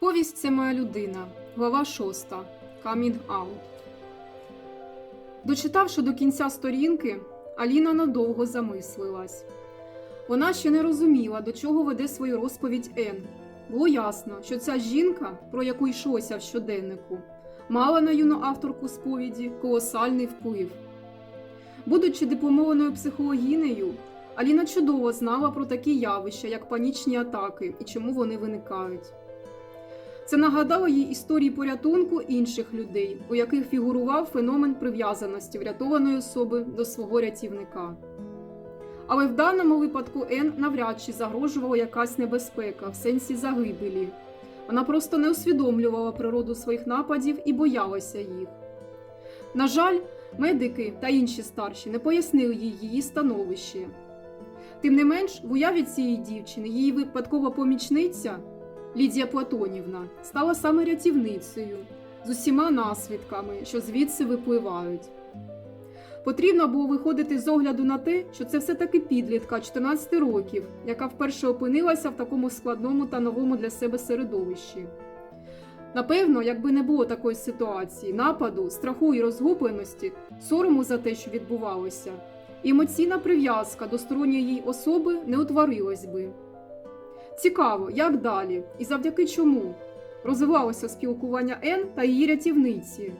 Повість це моя людина. Глава 6. Coming out. Дочитавши до кінця сторінки, Аліна надовго замислилась. Вона ще не розуміла, до чого веде свою розповідь Ен. Було ясно, що ця жінка, про яку йшлося в щоденнику, мала на юну авторку сповіді колосальний вплив. Будучи дипломованою психологінею, Аліна чудово знала про такі явища, як панічні атаки і чому вони виникають. Це нагадало їй історії порятунку інших людей, у яких фігурував феномен прив'язаності врятованої особи до свого рятівника. Але в даному випадку Ен навряд чи загрожувала якась небезпека в сенсі загибелі. Вона просто не усвідомлювала природу своїх нападів і боялася їх. На жаль, медики та інші старші не пояснили їй її становище. Тим не менш, в уяві цієї дівчини її випадкова помічниця Лідія Платонівна стала саме рятівницею з усіма наслідками, що звідси випливають. Потрібно було виходити з огляду на те, що це все-таки підлітка 14 років, яка вперше опинилася в такому складному та новому для себе середовищі. Напевно, якби не було такої ситуації, нападу, страху і розгубленості, сорому за те, що відбувалося, емоційна прив'язка до сторонньої їй особи не утворилась би. Цікаво, як далі і завдяки чому розвивалося спілкування Н та її рятівниці,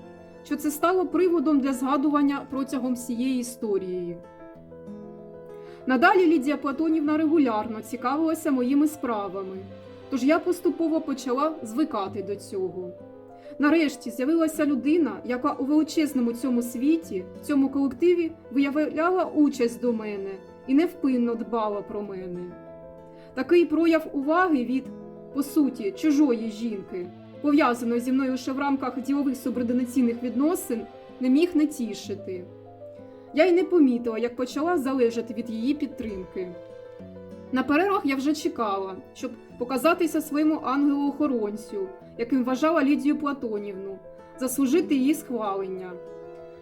що це стало приводом для згадування протягом всієї історії. Надалі Лідія Платонівна регулярно цікавилася моїми справами, тож я поступово почала звикати до цього. Нарешті з'явилася людина, яка у величезному цьому світі, в цьому колективі виявляла участь до мене і невпинно дбала про мене. Такий прояв уваги від, по суті, чужої жінки, пов'язаної зі мною лише в рамках ділових субординаційних відносин, не міг не тішити. Я й не помітила, як почала залежати від її підтримки. На перервах я вже чекала, щоб показатися своєму ангелу-охоронцю, яким вважала Лідію Платонівну, заслужити її схвалення.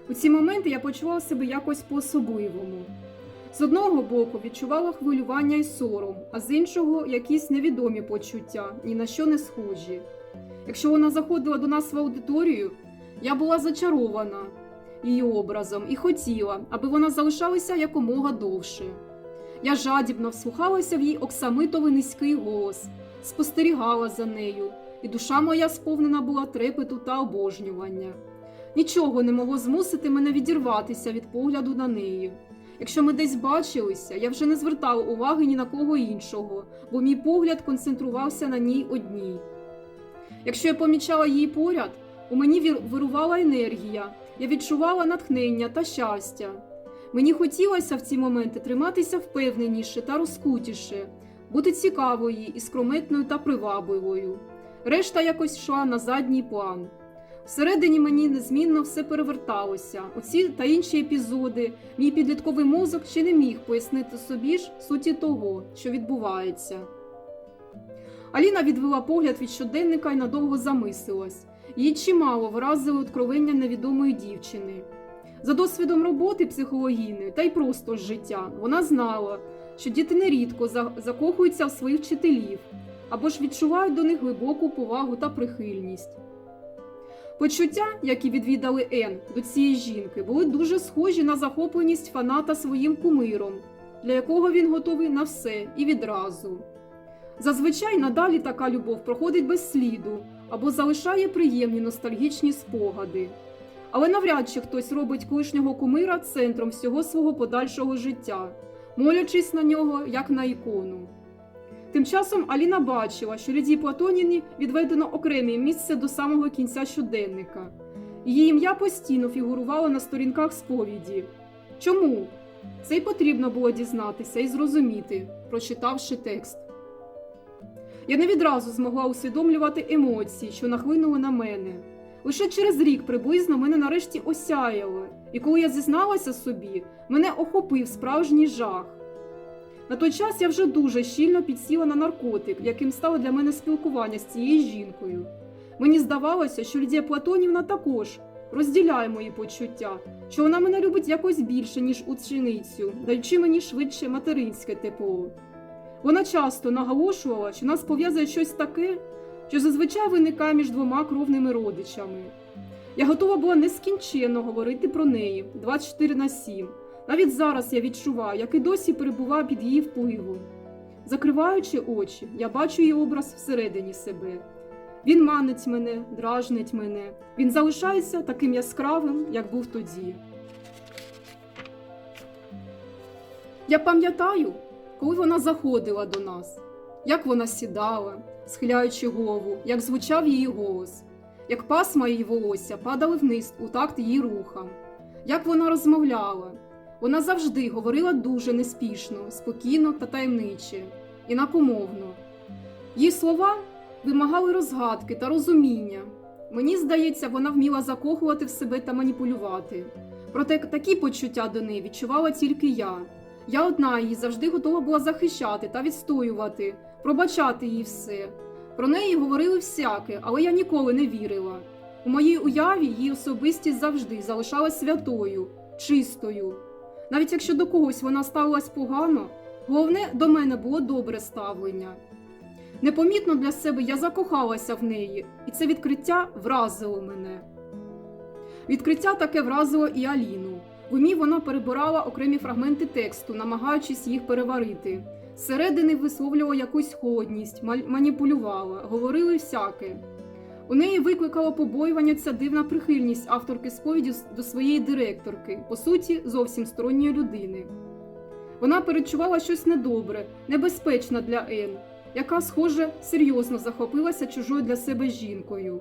У ці моменти я почувала себе якось по-особливому. З одного боку відчувала хвилювання і сором, а з іншого якісь невідомі почуття, ні на що не схожі. Якщо вона заходила до нас в аудиторію, я була зачарована її образом і хотіла, аби вона залишалася якомога довше. Я жадібно вслухалася в її оксамитовий низький голос, спостерігала за нею, і душа моя сповнена була трепету та обожнювання. Нічого не могло змусити мене відірватися від погляду на неї. Якщо ми десь бачилися, я вже не звертала уваги ні на кого іншого, бо мій погляд концентрувався на ній одній. Якщо я помічала її поряд, у мені вирувала енергія, я відчувала натхнення та щастя. Мені хотілося в ці моменти триматися впевненіше та розкутіше, бути цікавою і скрометною та привабливою. Решта якось йшла на задній план. Всередині мені незмінно все переверталося. Оці та інші епізоди, мій підлітковий мозок ще не міг пояснити собі ж суті того, що відбувається. Аліна відвела погляд від щоденника і надовго замислилась. Її чимало вразили откровення невідомої дівчини. За досвідом роботи психологійної та й просто з життя вона знала, що діти нерідко закохуються в своїх вчителів або ж відчувають до них глибоку повагу та прихильність. Почуття, які відвідали Ен до цієї жінки, були дуже схожі на захопленість фаната своїм кумиром, для якого він готовий на все і відразу. Зазвичай надалі така любов проходить без сліду або залишає приємні ностальгічні спогади. Але навряд чи хтось робить колишнього кумира центром всього свого подальшого життя, молячись на нього як на ікону. Тим часом Аліна бачила, що Лідії Платонівні відведено окреме місце до самого кінця щоденника. Її ім'я постійно фігурувало на сторінках сповіді. Чому? Це й потрібно було дізнатися і зрозуміти, прочитавши текст. Я не відразу змогла усвідомлювати емоції, що нахлинули на мене. Лише через рік приблизно мене нарешті осяяло, і коли я зізналася собі, мене охопив справжній жах. На той час я вже дуже щільно підсіла на наркотик, яким стало для мене спілкування з цією жінкою. Мені здавалося, що Лідія Платонівна також розділяє мої почуття, що вона мене любить якось більше, ніж ученицю, даючи мені швидше материнське тепло. Вона часто наголошувала, що нас пов'язує щось таке, що зазвичай виникає між двома кровними родичами. Я готова була нескінченно говорити про неї 24 на 7. Навіть зараз я відчуваю, як і досі перебуваю під її впливом. Закриваючи очі, я бачу її образ всередині себе. Він манить мене, дражнить мене. Він залишається таким яскравим, як був тоді. Я пам'ятаю, коли вона заходила до нас, як вона сідала, схиляючи голову, як звучав її голос, як пасма її волосся падали вниз у такт її рухам, як вона розмовляла. Вона завжди говорила дуже неспішно, спокійно та таємниче, інакомовно. Її слова вимагали розгадки та розуміння. Мені здається, вона вміла закохувати в себе та маніпулювати. Проте такі почуття до неї відчувала тільки я. Я одна її завжди готова була захищати та відстоювати, пробачати їй все. Про неї говорили всяке, але я ніколи не вірила. У моїй уяві її особистість завжди залишалась святою, чистою. Навіть якщо до когось вона ставилась погано, головне до мене було добре ставлення. Непомітно для себе я закохалася в неї, і це відкриття вразило мене. Відкриття таке вразило і Аліну. В умі вона перебирала окремі фрагменти тексту, намагаючись їх переварити. Зсередини висловлювала якусь холодність, маніпулювала, говорили всяке. У неї викликала побоювання ця дивна прихильність авторки сповіді до своєї директорки, по суті, зовсім сторонньої людини. Вона перечувала щось недобре, небезпечне для Ен, яка, схоже, серйозно захопилася чужою для себе жінкою.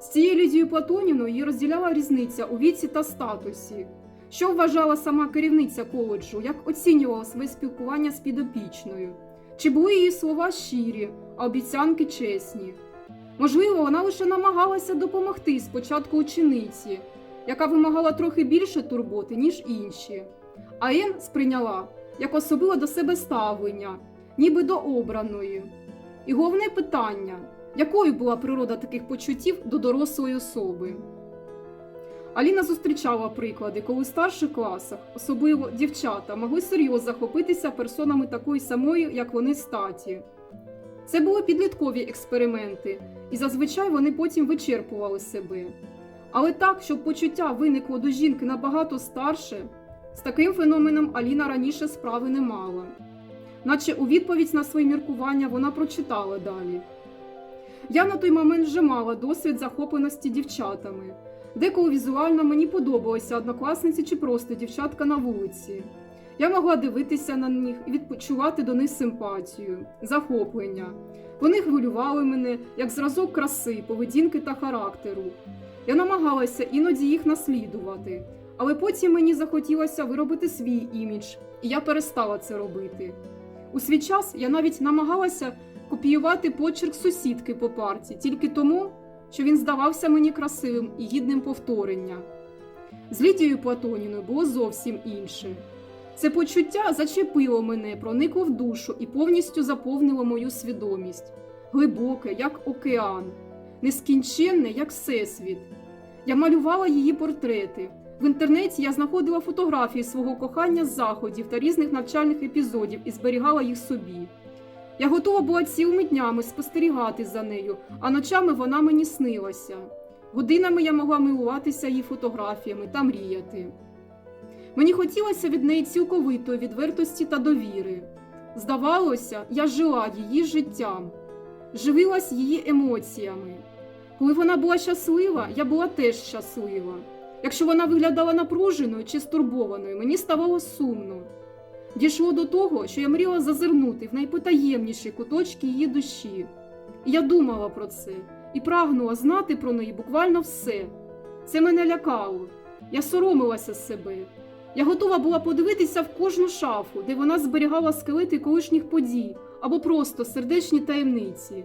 З цією Лідією Платонівною її розділяла різниця у віці та статусі. Що вважала сама керівниця коледжу, як оцінювала своє спілкування з підопічною? Чи були її слова щирі, а обіцянки чесні? Можливо, вона лише намагалася допомогти спочатку учениці, яка вимагала трохи більше турботи, ніж інші. А Ен сприйняла як особливо до себе ставлення, ніби до обраної. І головне питання якою була природа таких почуттів до дорослої особи? Аліна зустрічала приклади, коли у старших класах, особливо дівчата, могли серйозно захопитися персонами такої самої, як вони статі. Це були підліткові експерименти, і зазвичай вони потім вичерпували себе. Але так, щоб почуття виникло до жінки набагато старше, з таким феноменом Аліна раніше справи не мала. Наче у відповідь на свої міркування вона прочитала далі. Я на той момент вже мала досвід захопленості дівчатами. Деколи візуально мені подобалися однокласниці чи просто дівчатка на вулиці. Я могла дивитися на них і відчувати до них симпатію, захоплення. Вони хвилювали мене як зразок краси, поведінки та характеру. Я намагалася іноді їх наслідувати, але потім мені захотілося виробити свій імідж, і я перестала це робити. У свій час я навіть намагалася копіювати почерк сусідки по парті тільки тому, що він здавався мені красивим і гідним повторення. З Лідією Платоніною було зовсім інше. Це почуття зачепило мене, проникло в душу і повністю заповнило мою свідомість. Глибоке, як океан, нескінченне, як всесвіт. Я малювала її портрети. В інтернеті я знаходила фотографії свого кохання з заходів та різних навчальних епізодів і зберігала їх собі. Я готова була цілими днями спостерігати за нею, а ночами вона мені снилася. Годинами я могла милуватися її фотографіями та мріяти. Мені хотілося від неї цілковитої відвертості та довіри. Здавалося, я жила її життям, живилась її емоціями. Коли вона була щаслива, я була теж щаслива. Якщо вона виглядала напруженою чи стурбованою, мені ставало сумно. Дійшло до того, що я мріяла зазирнути в найпотаємніші куточки її душі. І я думала про це і прагнула знати про неї буквально все. Це мене лякало. Я соромилася себе. Я готова була подивитися в кожну шафу, де вона зберігала скелети колишніх подій або просто сердечні таємниці.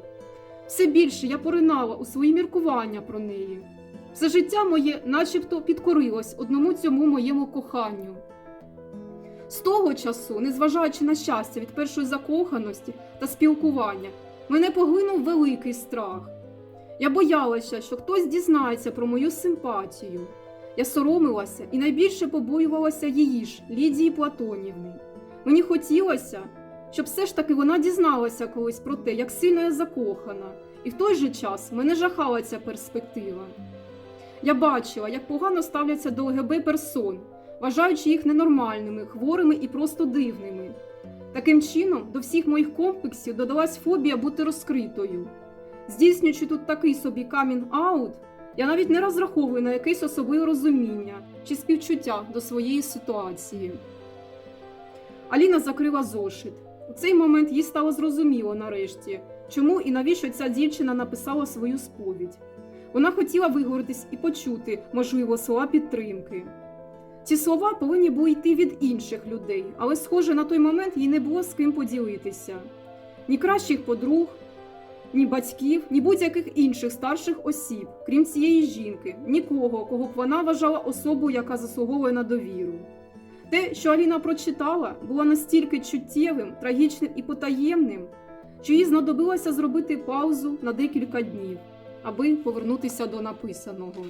Все більше я поринала у свої міркування про неї. Все життя моє начебто підкорилось одному цьому моєму коханню. З того часу, незважаючи на щастя від першої закоханості та спілкування, мене поглинув великий страх. Я боялася, що хтось дізнається про мою симпатію. Я соромилася і найбільше побоювалася її ж, Лідії Платонівни. Мені хотілося, щоб все ж таки вона дізналася колись про те, як сильно я закохана, і в той же час мене жахала ця перспектива. Я бачила, як погано ставляться до ЛГБ персон, вважаючи їх ненормальними, хворими і просто дивними. Таким чином, до всіх моїх комплексів додалась фобія бути розкритою. Здійснюючи тут такий собі камінг-аут, я навіть не розраховую на якесь особливе розуміння чи співчуття до своєї ситуації. Аліна закрила зошит. У цей момент їй стало зрозуміло нарешті, чому і навіщо ця дівчина написала свою сповідь. Вона хотіла виговоритись і почути, можливо, слова підтримки. Ці слова повинні були йти від інших людей, але, схоже, на той момент їй не було з ким поділитися. Ні кращих подруг, ні батьків, ні будь-яких інших старших осіб, крім цієї жінки, нікого, кого б вона вважала особою, яка заслуговує на довіру. Те, що Аліна прочитала, було настільки чуттєвим, трагічним і потаємним, що їй знадобилося зробити паузу на декілька днів, аби повернутися до написаного.